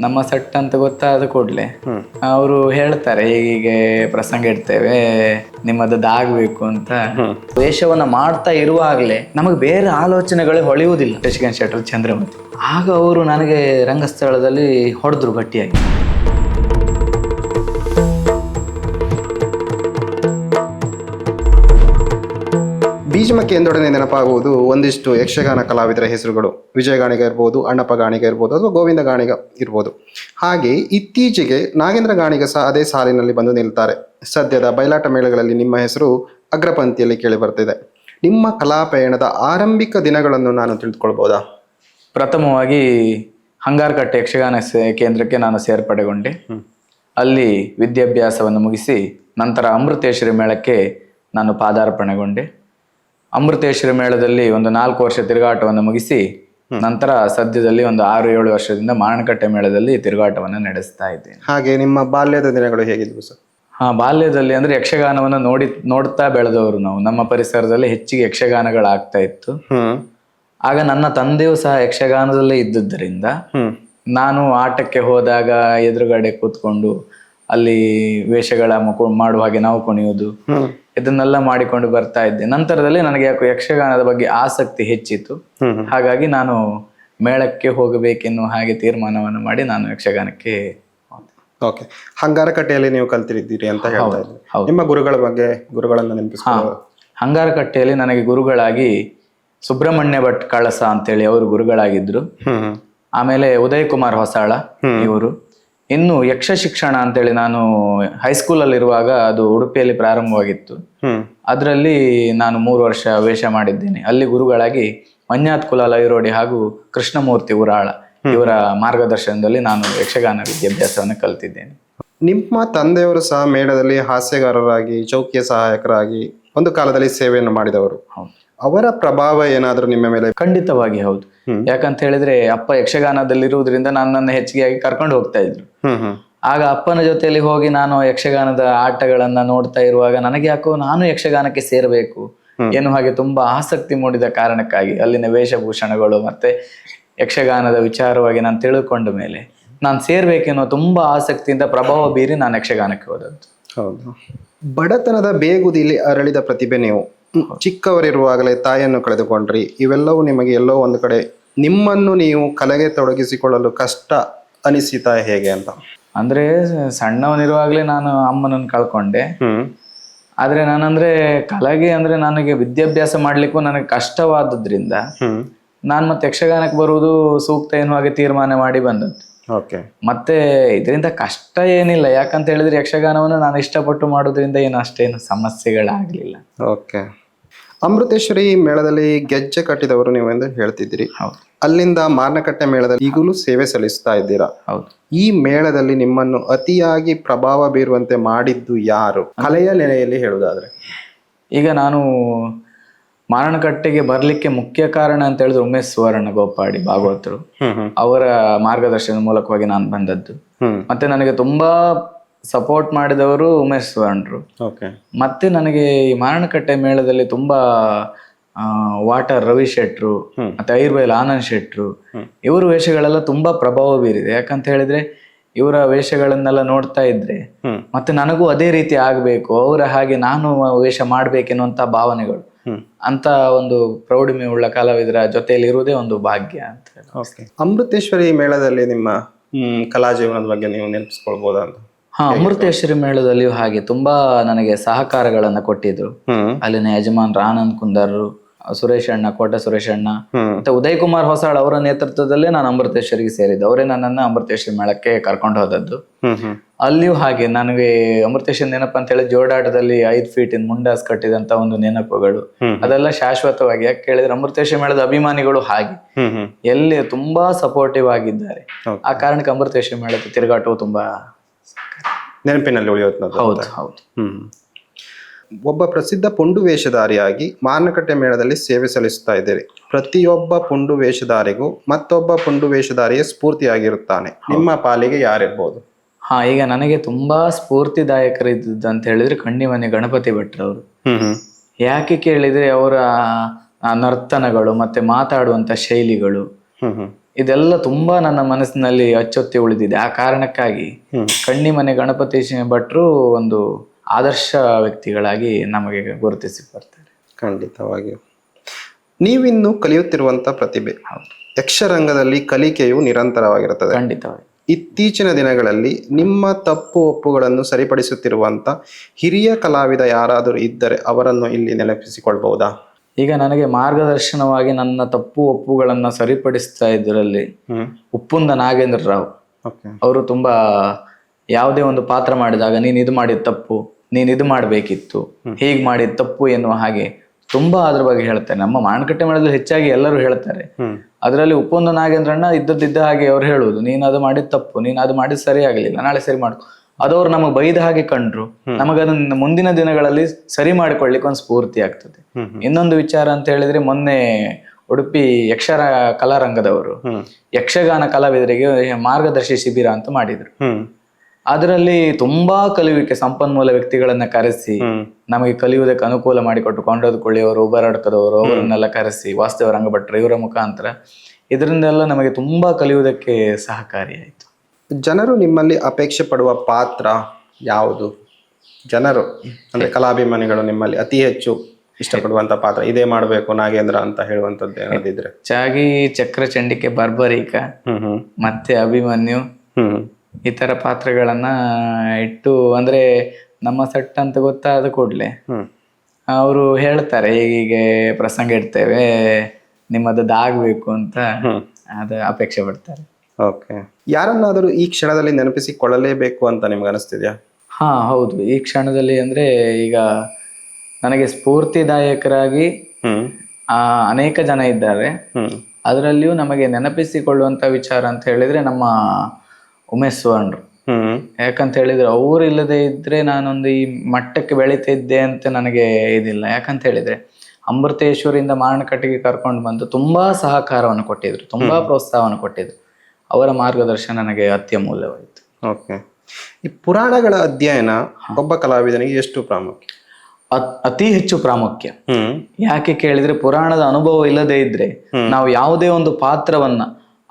ನಮ್ಮ ಸೆಟ್ ಅಂತ ಗೊತ್ತಾದ ಕೂಡ್ಲೆ. ಅವರು ಹೇಳ್ತಾರೆ ಹೀಗೆ ಪ್ರಸಂಗ ಇಡ್ತೇವೆ ನಿಮ್ಮದದ್ದು ಆಗ್ಬೇಕು ಅಂತ. ವೇಷವನ್ನ ಮಾಡ್ತಾ ಇರುವಾಗಲೇ ನಮಗೆ ಬೇರೆ ಆಲೋಚನೆಗಳೇ ಹೊಳೆಯುವುದಿಲ್ಲ. ಶಶಿಕಾಂತ್ ಶೆಟ್ಟರ್ ಚಂದ್ರಮತಿ ಆಗ ಅವರು ನನಗೆ ರಂಗಸ್ಥಳದಲ್ಲಿ ಹೊಡೆದ್ರು ಗಟ್ಟಿಯಾಗಿ. ಬೀಜಮಕ್ಕೆ ಎಂದೊಡನೆ ನೆನಪಾಗುವುದು ಒಂದಿಷ್ಟು ಯಕ್ಷಗಾನ ಕಲಾವಿದರ ಹೆಸರುಗಳು. ವಿಜಯ ಗಾಣಿಗ ಇರ್ಬೋದು ಅಣ್ಣಪ್ಪ ಗಾಣಿಗ ಇರ್ಬೋದು ಅಥವಾ ಗೋವಿಂದ ಗಾಣಿಗ ಇರ್ಬೋದು. ಹಾಗೆ ಇತ್ತೀಚೆಗೆ ನಾಗೇಂದ್ರ ಗಾಣಿಗ ಸಹ ಅದೇ ಸಾಲಿನಲ್ಲಿ ಬಂದು ನಿಲ್ತಾರೆ. ಸದ್ಯದ ಬಯಲಾಟ ಮೇಳಗಳಲ್ಲಿ ನಿಮ್ಮ ಹೆಸರು ಅಗ್ರಪಂಕ್ತಿಯಲ್ಲಿ ಕೇಳಿ ಬರ್ತಿದೆ ನಿಮ್ಮ ಕಲಾಪಯಣದ ಆರಂಭಿಕ ದಿನಗಳನ್ನು ನಾನು ತಿಳಿದುಕೊಳ್ಬೋದಾ? ಪ್ರಥಮವಾಗಿ ಹಂಗಾರಕಟ್ಟೆ ಯಕ್ಷಗಾನ ಸೇ- ಕೇಂದ್ರಕ್ಕೆ ನಾನು ಸೇರ್ಪಡೆಗೊಂಡೆ. ಅಲ್ಲಿ ವಿದ್ಯಾಭ್ಯಾಸವನ್ನು ಮುಗಿಸಿ ನಂತರ ಅಮೃತೇಶ್ವರಿ ಮೇಳಕ್ಕೆ ನಾನು ಪಾದಾರ್ಪಣೆಗೊಂಡೆ. ಅಮೃತೇಶ್ವರಿ ಮೇಳದಲ್ಲಿ ಒಂದು ನಾಲ್ಕು ವರ್ಷ ತಿರುಗಾಟವನ್ನು ಮುಗಿಸಿ ನಂತರ ಸದ್ಯದಲ್ಲಿ ಒಂದು ಆರು ಏಳು ವರ್ಷದಿಂದ ಮಾರಣಕಟ್ಟೆ ಮೇಳದಲ್ಲಿ ತಿರುಗಾಟವನ್ನು ನಡೆಸ್ತಾ ಇದ್ದೇನೆ. ಹಾಗೆ ನಿಮ್ಮ ಬಾಲ್ಯದ ದಿನಗಳು ಹೇಗಿದ್ವು ಸರ್? ಹಾ ಬಾಲ್ಯದಲ್ಲಿ ಅಂದ್ರೆ ಯಕ್ಷಗಾನವನ್ನು ನೋಡಿ ನೋಡ್ತಾ ಬೆಳೆದವರು ನಾವು. ನಮ್ಮ ಪರಿಸರದಲ್ಲಿ ಹೆಚ್ಚಿಗೆ ಯಕ್ಷಗಾನಗಳಾಗ್ತಾ ಇತ್ತು. ಆಗ ನನ್ನ ತಂದೆಯೂ ಸಹ ಯಕ್ಷಗಾನದಲ್ಲೇ ಇದ್ದುದರಿಂದ ನಾನು ಆಟಕ್ಕೆ ಹೋದಾಗ ಎದುರುಗಡೆ ಕೂತ್ಕೊಂಡು ಅಲ್ಲಿ ವೇಷಗಳ ಮಾಡುವ ಹಾಗೆ ನಾವು ಕುಣಿಯುವುದು. ಹ್ಮ್. ಇದನ್ನೆಲ್ಲ ಮಾಡಿಕೊಂಡು ಬರ್ತಾ ಇದ್ದೆ. ನಂತರದಲ್ಲಿ ನನಗೆ ಯಾಕೋ ಯಕ್ಷಗಾನದ ಬಗ್ಗೆ ಆಸಕ್ತಿ ಹೆಚ್ಚಿತು ಹ್ಮ್ ಹ್ಮ್. ಹಾಗಾಗಿ ನಾನು ಮೇಳಕ್ಕೆ ಹೋಗಬೇಕೆನ್ನುವ ಹಾಗೆ ತೀರ್ಮಾನವನ್ನು ಮಾಡಿ ನಾನು ಯಕ್ಷಗಾನಕ್ಕೆ. ಓಕೆ ಹಂಗಾರಕಟ್ಟೆಯಲ್ಲಿ ನೀವು ಕಲ್ತಿರಿದ್ದೀರಿ ಅಂತ ಹೇಳ್ತಾ. ನಿಮ್ಮ ಗುರುಗಳ ಬಗ್ಗೆ ಗುರುಗಳನ್ನು ನೆನಪಿಸ್ಕೊಳ್ಳೋ ಹಂಗಾರಕಟ್ಟೆಯಲ್ಲಿ ನನಗೆ ಗುರುಗಳಾಗಿ ಸುಬ್ರಹ್ಮಣ್ಯ ಭಟ್ ಕಳಸ ಅಂತೇಳಿ ಅವರು ಗುರುಗಳಾಗಿದ್ರು ಆಮೇಲೆ ಉದಯ್ ಕುಮಾರ್ ಹೊಸಾಳ ಇವರು. ಇನ್ನು ಯಕ್ಷ ಶಿಕ್ಷಣ ಅಂತೇಳಿ ನಾನು ಹೈಸ್ಕೂಲಲ್ಲಿ ಇರುವಾಗ ಅದು ಉಡುಪಿಯಲ್ಲಿ ಪ್ರಾರಂಭವಾಗಿತ್ತು. ಅದರಲ್ಲಿ ನಾನು ಮೂರು ವರ್ಷ ವೇಷ ಮಾಡಿದ್ದೇನೆ. ಅಲ್ಲಿ ಗುರುಗಳಾಗಿ ಮಂಜಾತ್ ಕುಲಾಲ ಲೈರೋಡಿ ಹಾಗೂ ಕೃಷ್ಣಮೂರ್ತಿ ಉರಾಳ ಇವರ ಮಾರ್ಗದರ್ಶನದಲ್ಲಿ ನಾನು ಯಕ್ಷಗಾನ ವಿದ್ಯಾಭ್ಯಾಸವನ್ನು ಕಲಿತಿದ್ದೇನೆ. ನಿಮ್ಮ ತಂದೆಯವರು ಸಹ ಮೇಳದಲ್ಲಿ ಹಾಸ್ಯಗಾರರಾಗಿ ಚೌಕಿಯ ಸಹಾಯಕರಾಗಿ ಒಂದು ಕಾಲದಲ್ಲಿ ಸೇವೆಯನ್ನು ಮಾಡಿದವರು. ಹೌದು. ಅವರ ಪ್ರಭಾವ ಏನಾದರೂ ನಿಮ್ಮ ಮೇಲೆ? ಖಂಡಿತವಾಗಿ ಹೌದು. ಯಾಕಂತ ಹೇಳಿದ್ರೆ ಅಪ್ಪ ಯಕ್ಷಗಾನದಲ್ಲಿರುವುದರಿಂದ ನನ್ನನ್ನು ಹೆಚ್ಚಿಗೆ ಆಗಿ ಕರ್ಕೊಂಡು ಹೋಗ್ತಾ ಇದ್ರು. ಆಗ ಅಪ್ಪನ ಜೊತೆಯಲ್ಲಿ ಹೋಗಿ ನಾನು ಯಕ್ಷಗಾನದ ಆಟಗಳನ್ನ ನೋಡ್ತಾ ಇರುವಾಗ ನನಗೆ ಯಾಕೋ ನಾನು ಯಕ್ಷಗಾನಕ್ಕೆ ಸೇರಬೇಕು ಏನು ಹಾಗೆ ತುಂಬಾ ಆಸಕ್ತಿ ಮೂಡಿದ ಕಾರಣಕ್ಕಾಗಿ ಅಲ್ಲಿನ ವೇಷಭೂಷಣಗಳು ಮತ್ತೆ ಯಕ್ಷಗಾನದ ವಿಚಾರವಾಗಿ ನಾನು ತಿಳ್ಕೊಂಡ ಮೇಲೆ ನಾನು ಸೇರ್ಬೇಕೆನ್ನೋ ತುಂಬಾ ಆಸಕ್ತಿಯಿಂದ ಪ್ರಭಾವ ಬೀರಿ ನಾನು ಯಕ್ಷಗಾನಕ್ಕೆ ಹೋದದ್ದು. ಹೌದು. ಬಡತನದ ಬೇಗುದಿಲಿ ಅರಳಿದ ಪ್ರತಿಭೆ ನೀವು. ಚಿಕ್ಕವರಿರುವಾಗಲೇ ತಾಯಿಯನ್ನು ಕಳೆದುಕೊಂಡ್ರಿ. ಇವೆಲ್ಲವೂ ನಿಮಗೆ ಎಲ್ಲೋ ಒಂದು ಕಡೆ ನಿಮ್ಮನ್ನು ನೀವು ಕಲೆಗೆ ತೊಡಗಿಸಿಕೊಳ್ಳಲು ಕಷ್ಟ ಅನಿಸಿತಾ ಹೇಗೆ ಅಂತ. ಅಂದ್ರೆ ಸಣ್ಣವನಿರುವಾಗಲೇ ನಾನು ಅಮ್ಮನನ್ನು ಕಳ್ಕೊಂಡೆ. ಆದ್ರೆ ನಾನಂದ್ರೆ ಕಲೆಗೆ ಅಂದ್ರೆ ನನಗೆ ವಿದ್ಯಾಭ್ಯಾಸ ಮಾಡ್ಲಿಕ್ಕೂ ನನಗೆ ಕಷ್ಟವಾದದ್ರಿಂದ ನಾನು ಮತ್ತೆ ಯಕ್ಷಗಾನಕ್ಕೆ ಬರುವುದು ಸೂಕ್ತ ಎನ್ನುವ ಹಾಗೆ ತೀರ್ಮಾನ ಮಾಡಿ ಬಂದದ್ದು. ಮತ್ತೆ ಇದರಿಂದ ಕಷ್ಟ ಏನಿಲ್ಲ. ಯಾಕಂತ ಹೇಳಿದ್ರೆ ಯಕ್ಷಗಾನವನ್ನು ನಾನು ಇಷ್ಟಪಟ್ಟು ಮಾಡೋದ್ರಿಂದ ಏನು ಅಷ್ಟೇನು ಸಮಸ್ಯೆಗಳಾಗಲಿಲ್ಲ. ಓಕೆ ಅಮೃತೇಶ್ವರಿ ಮೇಳದಲ್ಲಿ ಗೆಜ್ಜೆ ಕಟ್ಟಿದವರು ನೀವು ಎಂದು ಹೇಳ್ತಿದ್ದೀರಿ ಅಲ್ಲಿಂದ ಮಾರ್ನಕಟ್ಟೆ ಮೇಳದಲ್ಲಿ ಈಗಲೂ ಸೇವೆ ಸಲ್ಲಿಸ್ತಾ ಇದ್ದೀರಾ? ಹೌದು. ಈ ಮೇಳದಲ್ಲಿ ನಿಮ್ಮನ್ನು ಅತಿಯಾಗಿ ಪ್ರಭಾವ ಬೀರುವಂತೆ ಮಾಡಿದ್ದು ಯಾರು? ಕಲೆಯ ನೆಲೆಯಲ್ಲಿ ಹೇಳುವುದಾದ್ರೆ. ಈಗ ನಾನು ಮಾರಣಕಟ್ಟೆಗೆ ಬರ್ಲಿಕ್ಕೆ ಮುಖ್ಯ ಕಾರಣ ಅಂತ ಹೇಳಿದ್ರೆ ಉಮೇಶ್ ಸುವರ್ಣ ಗೋಪಾಡಿ ಭಾಗವತರು. ಅವರ ಮಾರ್ಗದರ್ಶನದ ಮೂಲಕವಾಗಿ ನಾನು ಬಂದದ್ದು. ಮತ್ತೆ ನನಗೆ ತುಂಬಾ ಸಪೋರ್ಟ್ ಮಾಡಿದವರು ಉಮೇಶ್ ಸುವರ್ಣರು. ಮತ್ತೆ ನನಗೆ ಈ ಮಾರಣಕಟ್ಟೆ ಮೇಳದಲ್ಲಿ ತುಂಬಾ ವಾಟರ್ ರವಿ ಶೆಟ್ರು ಮತ್ತೆ ಐರ್ಬೈಲ್ ಆನಂದ್ ಶೆಟ್ರು ಇವ್ರ ವೇಷಗಳೆಲ್ಲ ತುಂಬಾ ಪ್ರಭಾವ ಬೀರಿದೆ. ಯಾಕಂತ ಹೇಳಿದ್ರೆ ಇವರ ವೇಷಗಳನ್ನೆಲ್ಲ ನೋಡ್ತಾ ಇದ್ರೆ ಮತ್ತೆ ನನಗೂ ಅದೇ ರೀತಿ ಆಗ್ಬೇಕು. ಅವರ ಹಾಗೆ ನಾನು ವೇಷ ಮಾಡ್ಬೇಕೆನ್ನುವಂತ ಭಾವನೆಗಳು. ಅಂತ ಒಂದು ಪ್ರೌಢಿಮೆ ಉಳ್ಳ ಕಲಾವಿದರ ಜೊತೆಯಲ್ಲಿ ಇರುವುದೇ ಒಂದು ಭಾಗ್ಯ ಅಂತ ಓಕೆ ಅಮೃತೇಶ್ವರಿ ಮೇಳದಲ್ಲಿ ನಿಮ್ಮ ಕಲಾ ಜೀವನದ ಬಗ್ಗೆ ನೀವು ನೆನಪಿಸ್ಕೊಳ್ಬೋದಾ ಅಂತ? ಹಾ ಅಮೃತೇಶ್ವರಿ ಮೇಳದಲ್ಲಿಯೂ ಹಾಗೆ ತುಂಬಾ ನನಗೆ ಸಹಕಾರಗಳನ್ನ ಕೊಟ್ಟಿದ್ರು. ಅಲ್ಲಿನ ಯಜಮಾನ್ ರಾನಂದ್ ಕುಂದರ್ರು ಸುರೇಶ್ ಅಣ್ಣ ಕೋಟೆ ಸುರೇಶ್ ಅಣ್ಣ. ಮತ್ತೆ ಉದಯ್ ಕುಮಾರ್ ಹೊಸಾಳ್ ಅವರ ನೇತೃತ್ವದಲ್ಲೇ ನಾನು ಅಮೃತೇಶ್ವರಿಗೆ ಸೇರಿದ್ದು. ಅವರೇ ನನ್ನನ್ನು ಅಮೃತೇಶ್ವರಿ ಮೇಳಕ್ಕೆ ಕರ್ಕೊಂಡು ಹೋದದ್ದು. ಅಲ್ಲಿಯೂ ಹಾಗೆ ನನಗೆ ಅಮೃತೇಶ್ವರಿ ನೆನಪು ಅಂತ ಹೇಳಿ ಜೋಡಾಟದಲ್ಲಿ ಐದ್ ಫೀಟ್ ಇನ್ ಮುಂಡಾಸ್ ಕಟ್ಟಿದಂತ ಒಂದು ನೆನಪುಗಳು. ಅದೆಲ್ಲ ಶಾಶ್ವತವಾಗಿ ಯಾಕೆ ಕೇಳಿದ್ರೆ ಅಮೃತೇಶ್ವರ ಮೇಳದ ಅಭಿಮಾನಿಗಳು ಹಾಗೆ. ಎಲ್ಲಿ ತುಂಬಾ ಸಪೋರ್ಟಿವ್ ಆಗಿದ್ದಾರೆ. ಆ ಕಾರಣಕ್ಕೆ ಅಮೃತೇಶ್ವರ ಮೇಳದ ತಿರುಗಾಟವು ತುಂಬಾ ನೆನಪಿನಲ್ಲಿ ಉಳಿಯುತ್ತೆ ಹೌದು ಹೌದು. ಹ್ಮ್. ಒಬ್ಬ ಪ್ರಸಿದ್ಧ ಪುಂಡು ವೇಷಧಾರಿಯಾಗಿ ಮಾರುಕಟ್ಟೆ ಮೇಳದಲ್ಲಿ ಸೇವೆ ಸಲ್ಲಿಸುತ್ತಾ ಇದ್ದೀರಿ ಪ್ರತಿಯೊಬ್ಬ ಪುಂಡು ವೇಷಧಾರಿಗೂ ಮತ್ತೊಬ್ಬ ಪುಂಡು ವೇಷಧಾರಿಯ ಸ್ಫೂರ್ತಿಯಾಗಿರುತ್ತಾನೆ. ನಿಮ್ಮ ಪಾಲಿಗೆ ಯಾರಿರ್ಬೋದು? ಹಾ ಈಗ ನನಗೆ ತುಂಬಾ ಸ್ಫೂರ್ತಿದಾಯಕರಿದ್ದದ್ದು ಅಂತ ಹೇಳಿದ್ರೆ ಕಣ್ಣಿಮನೆ ಗಣಪತಿ ಭಟ್ರವರು ಯಾಕೆ ಕೇಳಿದ್ರೆ ಅವರ ನರ್ತನಗಳು ಮತ್ತೆ ಮಾತಾಡುವಂತ ಶೈಲಿಗಳು ಇದೆಲ್ಲ ತುಂಬಾ ನನ್ನ ಮನಸ್ಸಿನಲ್ಲಿ ಅಚ್ಚೊತ್ತಿ ಉಳಿದಿದೆ. ಆ ಕಾರಣಕ್ಕಾಗಿ. ಕಣ್ಣಿಮನೆ ಗಣಪತಿ ಭಟ್ರು ಒಂದು ಆದರ್ಶ ವ್ಯಕ್ತಿಗಳಾಗಿ ನಮಗೆ ಗುರುತಿಸಿ ಬರ್ತಾರೆ ಖಂಡಿತವಾಗಿಯೂ ನೀವಿನ್ನು ಕಲಿಯುತ್ತಿರುವಂತ ಪ್ರತಿಭೆ ಯಕ್ಷರಂಗದಲ್ಲಿ ಕಲಿಕೆಯು ನಿರಂತರವಾಗಿರುತ್ತದೆ. ಖಂಡಿತವಾಗಿ. ಇತ್ತೀಚಿನ ದಿನಗಳಲ್ಲಿ ನಿಮ್ಮ ತಪ್ಪು ಒಪ್ಪುಗಳನ್ನು ಸರಿಪಡಿಸುತ್ತಿರುವಂತ ಹಿರಿಯ ಕಲಾವಿದ ಯಾರಾದರೂ ಇದ್ದರೆ ಅವರನ್ನು ಇಲ್ಲಿ ನೆನಪಿಸಿಕೊಳ್ಬಹುದಾ? ಈಗ ನನಗೆ ಮಾರ್ಗದರ್ಶನವಾಗಿ ನನ್ನ ತಪ್ಪು ಒಪ್ಪುಗಳನ್ನ ಸರಿಪಡಿಸ್ತಾ ಇದ್ದರಲ್ಲಿ ಉಪ್ಪುಂದ ನಾಗೇಂದ್ರ ರಾವ್. ಓಕೆ. ಅವರು ತುಂಬಾ ಯಾವುದೇ ಒಂದು ಪಾತ್ರ ಮಾಡಿದಾಗ ನೀನು ಇದು ಮಾಡಿದ ತಪ್ಪು ನೀನ್ ಇದು ಮಾಡಬೇಕಿತ್ತು. ಹೀಗೆ ಮಾಡಿ ತಪ್ಪು ಎನ್ನುವ ಹಾಗೆ ತುಂಬಾ ಅದ್ರ ಬಗ್ಗೆ ಹೇಳ್ತಾರೆ. ನಮ್ಮ ಮಾಣಕಟ್ಟೆ ಮಾಡೋದ್ರಲ್ಲಿ ಹೆಚ್ಚಾಗಿ ಎಲ್ಲರೂ ಹೇಳ್ತಾರೆ. ಅದರಲ್ಲಿ ಉಪ್ಪೊಂದು ನಾಗೇಂದ್ರಣ್ಣ ಇದ್ದದ್ದಿದ್ದ ಹಾಗೆ ಅವ್ರು ಹೇಳುವುದು. ನೀನು ಅದು ಮಾಡಿದ ತಪ್ಪು ನೀನು ಅದು ಮಾಡಿದ ಸರಿ ಆಗಲಿಲ್ಲ ನಾಳೆ ಸರಿ ಮಾಡ್ಕೊ. ಅದವ್ರು ನಮಗೆ ಬೈದ ಹಾಗೆ ಕಂಡ್ರು. ನಮಗದನ್ನ ಮುಂದಿನ ದಿನಗಳಲ್ಲಿ ಸರಿ ಮಾಡಿಕೊಳ್ಳಿಕ್ಕೆ ಒಂದು ಸ್ಫೂರ್ತಿ ಆಗ್ತದೆ. ಇನ್ನೊಂದು ವಿಚಾರ ಅಂತ ಹೇಳಿದ್ರೆ ಮೊನ್ನೆ ಉಡುಪಿ ಯಕ್ಷರ ಕಲಾರಂಗದವರು ಯಕ್ಷಗಾನ ಕಲಾವಿದರಿಗೆ ಮಾರ್ಗದರ್ಶಿ ಶಿಬಿರ ಅಂತ ಮಾಡಿದ್ರು. ಅದರಲ್ಲಿ ತುಂಬಾ ಕಲಿಯುವಿಕೆ ಸಂಪನ್ಮೂಲ ವ್ಯಕ್ತಿಗಳನ್ನ ಕರೆಸಿ ನಮಗೆ ಕಲಿಯುವುದಕ್ಕೆ ಅನುಕೂಲ ಮಾಡಿಕೊಟ್ಟು ಕೊಂಡೋದ್ಕೊಳ್ಳಿಯವರು ಉಬರಾಡ್ಕದವರು ಅವರನ್ನೆಲ್ಲ ಕರೆಸಿ ವಾಸ್ತವ ರಂಗಭಟ್ರು ಇವರ ಮುಖಾಂತರ. ಇದರಿಂದೆಲ್ಲ ನಮಗೆ ತುಂಬಾ ಕಲಿಯುವುದಕ್ಕೆ ಸಹಕಾರಿಯಾಯಿತು ಜನರು ನಿಮ್ಮಲ್ಲಿ ಅಪೇಕ್ಷೆ ಪಡುವ ಪಾತ್ರ ಯಾವುದು? ಜನರು ಅಂದ್ರೆ ಕಲಾಭಿಮಾನಿಗಳು ನಿಮ್ಮಲ್ಲಿ ಅತಿ ಹೆಚ್ಚು ಇಷ್ಟಪಡುವಂತ ಪಾತ್ರ ಇದೇ ಮಾಡಬೇಕು ನಾಗೇಂದ್ರ ಅಂತ ಹೇಳುವಂತದ್ದು ಏನಾದಿದ್ರೆ ಹೆಚ್ಚಾಗಿ ಚಕ್ರಚಂಡಿಕೆ ಬರ್ಬರೀಕ ಹ್ಮ್ ಹ್ಮ್. ಮತ್ತೆ ಅಭಿಮನ್ಯು ಹ್ಮ್. ಈ ತರ ಪಾತ್ರಗಳನ್ನ ಇಟ್ಟು ಅಂದ್ರೆ ನಮ್ಮ ಸೆಟ್ ಅಂತ ಗೊತ್ತಾದ ಕೂಡಲೇ ಅವರು ಹೇಳ್ತಾರೆ ಹೀಗೆ ಪ್ರಸಂಗ ಇಡ್ತೇವೆ ನಿಮ್ಮದದ್ದು ಆಗ್ಬೇಕು ಅಂತ ಅದು ಅಪೇಕ್ಷೆ ಪಡ್ತಾರೆ. ಓಕೆ. ಯಾರನ್ನಾದರೂ ಈ ಕ್ಷಣದಲ್ಲಿ ನೆನಪಿಸಿಕೊಳ್ಳಲೇಬೇಕು ಅಂತ ನಿಮ್ಗೆ ಅನಿಸ್ತಿದ್ಯಾ? ಹಾ ಹೌದು. ಈ ಕ್ಷಣದಲ್ಲಿ ಅಂದ್ರೆ ಈಗ ನನಗೆ ಸ್ಫೂರ್ತಿದಾಯಕರಾಗಿ ಆ ಅನೇಕ ಜನ ಇದ್ದಾರೆ. ಅದರಲ್ಲಿಯೂ ನಮಗೆ ನೆನಪಿಸಿಕೊಳ್ಳುವಂತ ವಿಚಾರ ಅಂತ ಹೇಳಿದ್ರೆ ನಮ್ಮ ಉಮೇಶ್ ಸುವರ್ಣರು. ಯಾಕಂತ ಹೇಳಿದ್ರೆ ಅವ್ರು ಇಲ್ಲದೆ ಇದ್ರೆ ನಾನೊಂದು ಈ ಮಟ್ಟಕ್ಕೆ ಬೆಳೀತಾ ಇದ್ದೆ ಅಂತ ನನಗೆ ಇದಿಲ್ಲ. ಯಾಕಂತ ಹೇಳಿದ್ರೆ ಅಮೃತೇಶ್ವರಿಂದ ಮಾರಣಕಟ್ಟಿಗೆ ಕರ್ಕೊಂಡು ಬಂದು ತುಂಬಾ ಸಹಕಾರವನ್ನು ಕೊಟ್ಟಿದ್ರು. ತುಂಬಾ ಪ್ರೋತ್ಸಾಹವನ್ನು ಕೊಟ್ಟಿದ್ರು. ಅವರ ಮಾರ್ಗದರ್ಶನ ನನಗೆ ಅತ್ಯಮೂಲ್ಯವಾಯಿತು ಓಕೆ. ಈ ಪುರಾಣಗಳ ಅಧ್ಯಯನ ಒಬ್ಬ ಕಲಾವಿದನಿಗೆ ಎಷ್ಟು ಪ್ರಾಮುಖ್ಯ? ಅತ್- ಅತಿ ಹೆಚ್ಚು ಪ್ರಾಮುಖ್ಯ. ಯಾಕೆ ಕೇಳಿದ್ರೆ ಪುರಾಣದ ಅನುಭವ ಇಲ್ಲದೆ ಇದ್ರೆ ನಾವು ಯಾವುದೇ ಒಂದು ಪಾತ್ರವನ್ನ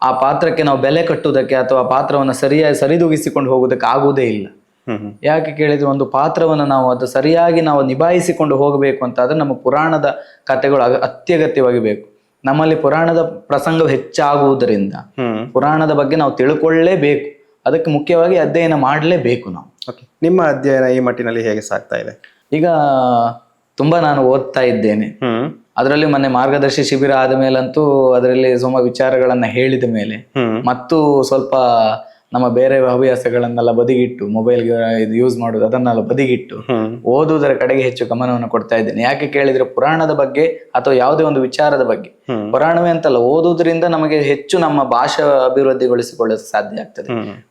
ಆ ಪಾತ್ರಕ್ಕೆ ನಾವು ಬೆಲೆ ಕಟ್ಟುವುದಕ್ಕೆ ಅಥವಾ ಪಾತ್ರವನ್ನು ಸರಿಯಾಗಿ ಸರಿದೂಗಿಸಿಕೊಂಡು ಹೋಗುವುದಕ್ಕೆ ಆಗುವುದೇ ಇಲ್ಲ. ಯಾಕೆ ಕೇಳಿದ್ರೆ ಒಂದು ಪಾತ್ರವನ್ನು ನಾವು ಅದು ಸರಿಯಾಗಿ ನಾವು ನಿಭಾಯಿಸಿಕೊಂಡು ಹೋಗಬೇಕು ಅಂತ ಆದರೆ ನಮ್ಮ ಪುರಾಣದ ಕಥೆಗಳು ಅತ್ಯಗತ್ಯವಾಗಿ ಬೇಕು. ನಮ್ಮಲ್ಲಿ ಪುರಾಣದ ಪ್ರಸಂಗ ಹೆಚ್ಚಾಗುವುದರಿಂದ ಪುರಾಣದ ಬಗ್ಗೆ ನಾವು ತಿಳ್ಕೊಳ್ಳೇಬೇಕು. ಅದಕ್ಕೆ ಮುಖ್ಯವಾಗಿ ಅಧ್ಯಯನ ಮಾಡಲೇಬೇಕು ನಾವು. ನಿಮ್ಮ ಅಧ್ಯಯನ ಈ ಮಟ್ಟಿನಲ್ಲಿ ಹೇಗೆ ಸಾಗ್ತಾ ಇದೆ? ಈಗ ತುಂಬಾ ನಾನು ಓದ್ತಾ ಇದ್ದೇನೆ. ಅದರಲ್ಲಿ ಮೊನ್ನೆ ಮಾರ್ಗದರ್ಶಿ ಶಿಬಿರ ಆದ ಮೇಲಂತೂ ಅದರಲ್ಲಿ ಸುಮ ವಿಚಾರಗಳನ್ನ ಹೇಳಿದ ಮೇಲೆ ಮತ್ತು ಸ್ವಲ್ಪ ನಮ್ಮ ಬೇರೆ ಹವ್ಯಾಸಗಳನ್ನೆಲ್ಲ ಬದಿಗಿಟ್ಟು ಮೊಬೈಲ್ ಇದು ಯೂಸ್ ಮಾಡುದು ಅದನ್ನೆಲ್ಲ ಬದಿಗಿಟ್ಟು ಓದುವುದರ ಕಡೆಗೆ ಹೆಚ್ಚು ಗಮನವನ್ನು ಕೊಡ್ತಾ ಇದ್ದೇನೆ. ಯಾಕೆ ಕೇಳಿದ್ರೆ ಪುರಾಣದ ಬಗ್ಗೆ ಅಥವಾ ಯಾವುದೇ ಒಂದು ವಿಚಾರದ ಬಗ್ಗೆ. ಪುರಾಣವೇ ಅಂತಲ್ಲ ಓದುವುದರಿಂದ ನಮಗೆ ಹೆಚ್ಚು ನಮ್ಮ ಭಾಷೆ ಅಭಿವೃದ್ಧಿಗೊಳಿಸಿಕೊಳ್ಳಲು ಸಾಧ್ಯ ಆಗ್ತದೆ.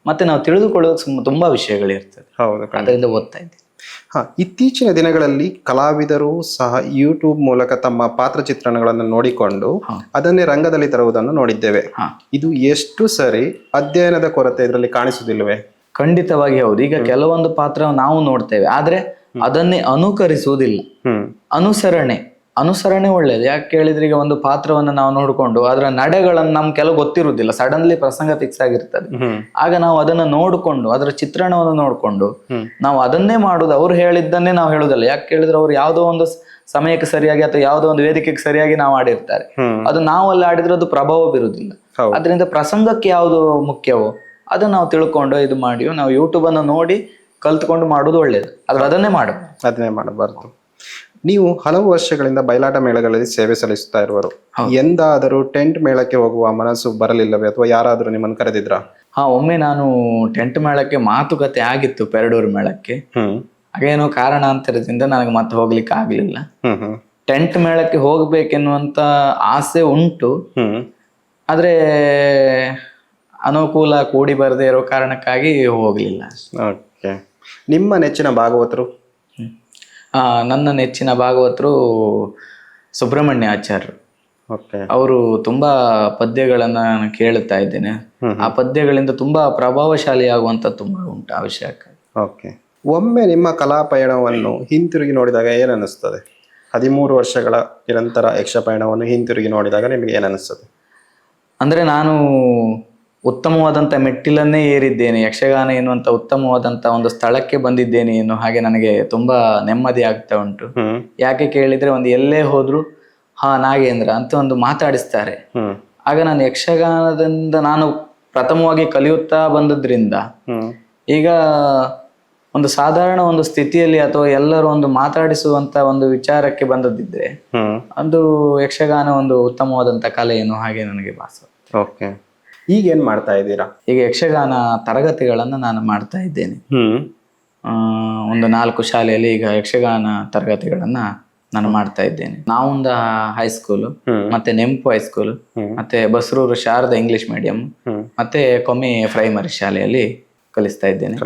ಮತ್ತೆ ನಾವು ತಿಳಿದುಕೊಳ್ಳೋಕೆ ತುಂಬಾ ವಿಷಯಗಳಿರ್ತದೆ. ಅದರಿಂದ ಓದ್ತಾ ಇದ್ದೇನೆ. ಹಾ ಇತ್ತೀಚಿನ ದಿನಗಳಲ್ಲಿ ಕಲಾವಿದರು ಸಹ ಯೂಟ್ಯೂಬ್ ಮೂಲಕ ತಮ್ಮ ಪಾತ್ರ ಚಿತ್ರಣಗಳನ್ನು ನೋಡಿಕೊಂಡು ಅದನ್ನೇ ರಂಗದಲ್ಲಿ ತರುವುದನ್ನು ನೋಡಿದ್ದೇವೆ. ಇದು ಎಷ್ಟು ಸರಿ ಅಧ್ಯಯನದ ಕೊರತೆ ಇದರಲ್ಲಿ ಕಾಣಿಸುವುದಿಲ್ಲವೇ? ಖಂಡಿತವಾಗಿ ಹೌದು. ಈಗ ಕೆಲವೊಂದು ಪಾತ್ರ ನಾವು ನೋಡ್ತೇವೆ. ಆದ್ರೆ ಅದನ್ನೇ ಅನುಕರಿಸುವುದಿಲ್ಲ. ಅನುಸರಣೆ. ಅನುಸರಣೆ ಒಳ್ಳೇದು. ಯಾಕೆ ಕೇಳಿದ್ರೆ ಈಗ ಒಂದು ಪಾತ್ರವನ್ನು ನಾವು ನೋಡಿಕೊಂಡು ಅದರ ನಡೆಗಳನ್ನು ನಮ್ಗೆ ಕೆಲವು ಗೊತ್ತಿರುವುದಿಲ್ಲ. ಸಡನ್ಲಿ ಪ್ರಸಂಗ ಫಿಕ್ಸ್ ಆಗಿರ್ತದೆ. ಆಗ ನಾವು ಅದನ್ನ ನೋಡಿಕೊಂಡು ಅದರ ಚಿತ್ರಣವನ್ನು ನೋಡಿಕೊಂಡು. ನಾವು ಅದನ್ನೇ ಮಾಡುದು. ಅವ್ರು ಹೇಳಿದ್ದನ್ನೇ ನಾವು ಹೇಳುದಲ್ಲ ಯಾಕೆ ಕೇಳಿದ್ರೆ ಅವ್ರು ಯಾವುದೋ ಒಂದು ಸಮಯಕ್ಕೆ ಸರಿಯಾಗಿ ಅಥವಾ ಯಾವುದೋ ಒಂದು ವೇದಿಕೆಗೆ ಸರಿಯಾಗಿ ನಾವು ಆಡಿರ್ತಾರೆ. ಅದು ನಾವು ಅಲ್ಲಿ ಆಡಿದ್ರೆ ಅದು ಪ್ರಭಾವ ಬೀರುವುದಿಲ್ಲ. ಅದರಿಂದ ಪ್ರಸಂಗಕ್ಕೆ ಯಾವುದು ಮುಖ್ಯವೋ ಅದನ್ನ ನಾವು ತಿಳ್ಕೊಂಡು ಇದು ಮಾಡಿ ನಾವು ಯೂಟ್ಯೂಬ್ ಅನ್ನು ನೋಡಿ ಕಲ್ತ್ಕೊಂಡು ಮಾಡುದು ಒಳ್ಳೇದು. ಆದ್ರೆ ಅದನ್ನೇ ಮಾಡು ಅದನ್ನೇ ಮಾಡಬಾರ್ದು. ನೀವು ಹಲವು ವರ್ಷಗಳಿಂದ ಬಯಲಾಟ ಮೇಳಗಳಲ್ಲಿ ಸೇವೆ ಸಲ್ಲಿಸುತ್ತಾ ಇರುವರು. ಎಂದಾದರೂ ಟೆಂಟ್ ಮೇಳಕ್ಕೆ ಹೋಗುವ ಮನಸ್ಸು ಬರಲಿಲ್ಲವೇ ಅಥವಾ ಯಾರಾದರೂ ನಿಮ್ಮನ್ನು ಕರೆದಿದ್ರಾ? ಹಾ ಒಮ್ಮೆ ನಾನು ಟೆಂಟ್ ಮೇಳಕ್ಕೆ ಮಾತುಕತೆ ಆಗಿತ್ತು ಪೆರಡೂರು ಮೇಳಕ್ಕೆ. ಹಾಗೇನೋ ಕಾರಣಾಂತರದಿಂದ ನನಗೆ ಮತ್ತೆ ಹೋಗ್ಲಿಕ್ಕೆ ಆಗ್ಲಿಲ್ಲ. ಟೆಂಟ್ ಮೇಳಕ್ಕೆ ಹೋಗ್ಬೇಕೆನ್ನುವಂತ ಆಸೆ ಉಂಟು. ಆದ್ರೆ ಅನುಕೂಲ ಕೂಡಿ ಬರದೇ ಇರೋ ಕಾರಣಕ್ಕಾಗಿ ಹೋಗ್ಲಿಲ್ಲ ಓಕೆ. ನಿಮ್ಮ ನೆಚ್ಚಿನ ಭಾಗವತರು? ನನ್ನ ನೆಚ್ಚಿನ ಭಾಗವತರು ಸುಬ್ರಹ್ಮಣ್ಯ ಆಚಾರ್ಯರು. ಅವರು ತುಂಬಾ ಪದ್ಯಗಳನ್ನ ನಾನು ಕೇಳುತ್ತಾ ಇದ್ದೇನೆ. ಆ ಪದ್ಯಗಳಿಂದ ತುಂಬಾ ಪ್ರಭಾವಶಾಲಿ ಆಗುವಂತ ತುಂಬಾ ಉಂಟು ಅವಶ್ಯಕ ಓಕೆ. ಒಮ್ಮೆ ನಿಮ್ಮ ಕಲಾ ಪಯಣವನ್ನು ಹಿಂತಿರುಗಿ ನೋಡಿದಾಗ ಏನನ್ನಿಸ್ತದೆ? ಹದಿಮೂರು ವರ್ಷಗಳ ನಿರಂತರ ಯಕ್ಷ ಪಯಣವನ್ನು ಹಿಂತಿರುಗಿ ನೋಡಿದಾಗ ನಿಮಗೆ ಏನನ್ನಿಸ್ತದೆ? ಅಂದ್ರೆ ನಾನು ಉತ್ತಮವಾದಂಥ ಮೆಟ್ಟಿಲನ್ನೇ ಏರಿದ್ದೇನೆ ಯಕ್ಷಗಾನ ಎನ್ನುವಂಥ ಉತ್ತಮವಾದಂಥ ಒಂದು ಸ್ಥಳಕ್ಕೆ ಬಂದಿದ್ದೇನೆ ಎನ್ನುವ ಹಾಗೆ ನನಗೆ ತುಂಬಾ ನೆಮ್ಮದಿ ಆಗ್ತಾ ಉಂಟು. ಯಾಕೆ ಕೇಳಿದ್ರೆ ಒಂದು ಎಲ್ಲೇ ಹೋದ್ರು ಹಾ ನಾಗೇಂದ್ರ ಅಂತ ಒಂದು ಮಾತಾಡಿಸ್ತಾರೆ. ಆಗ ನಾನು ಯಕ್ಷಗಾನದಿಂದ ನಾನು ಪ್ರಥಮವಾಗಿ ಕಲಿಯುತ್ತಾ ಬಂದದ್ರಿಂದ ಈಗ ಒಂದು ಸಾಧಾರಣ ಒಂದು ಸ್ಥಿತಿಯಲ್ಲಿ ಅಥವಾ ಎಲ್ಲರೂ ಒಂದು ಮಾತಾಡಿಸುವಂತ ಒಂದು ವಿಚಾರಕ್ಕೆ ಬಂದದ್ದಿದ್ರೆ ಅದು ಯಕ್ಷಗಾನ ಒಂದು ಉತ್ತಮವಾದಂತ ಕಲೆ ಏನು ಹಾಗೆ ನನಗೆ ಭಾಸ. ಓಕೆ. ಈಗ ಏನ್ ಮಾಡ್ತಾ ಇದ್ದೀರಾ? ಈಗ ಯಕ್ಷಗಾನ ತರಗತಿಗಳನ್ನು ನಾನು ಮಾಡ್ತಾ ಇದ್ದೇನೆ. ಹ್ಮ್. ಒಂದು ನಾಲ್ಕು ಶಾಲೆಯಲ್ಲಿ ಈಗ ಯಕ್ಷಗಾನ ತರಗತಿಗಳನ್ನ ನಾನು ಮಾಡ್ತಾ ಇದ್ದೇನೆ. ನಾವೊಂದ ಹೈಸ್ಕೂಲು. ಮತ್ತೆ ನೆಂಪು ಹೈಸ್ಕೂಲ್. ಮತ್ತೆ ಬಸರೂರು ಶಾರದ ಇಂಗ್ಲಿಷ್ ಮೀಡಿಯಂ ಮತ್ತೆ ಕೊಮ್ಮೆ ಪ್ರೈಮರಿ ಶಾಲೆಯಲ್ಲಿ ಕಲಿಸ್ತಾ ಇದ್ದೇನೆ.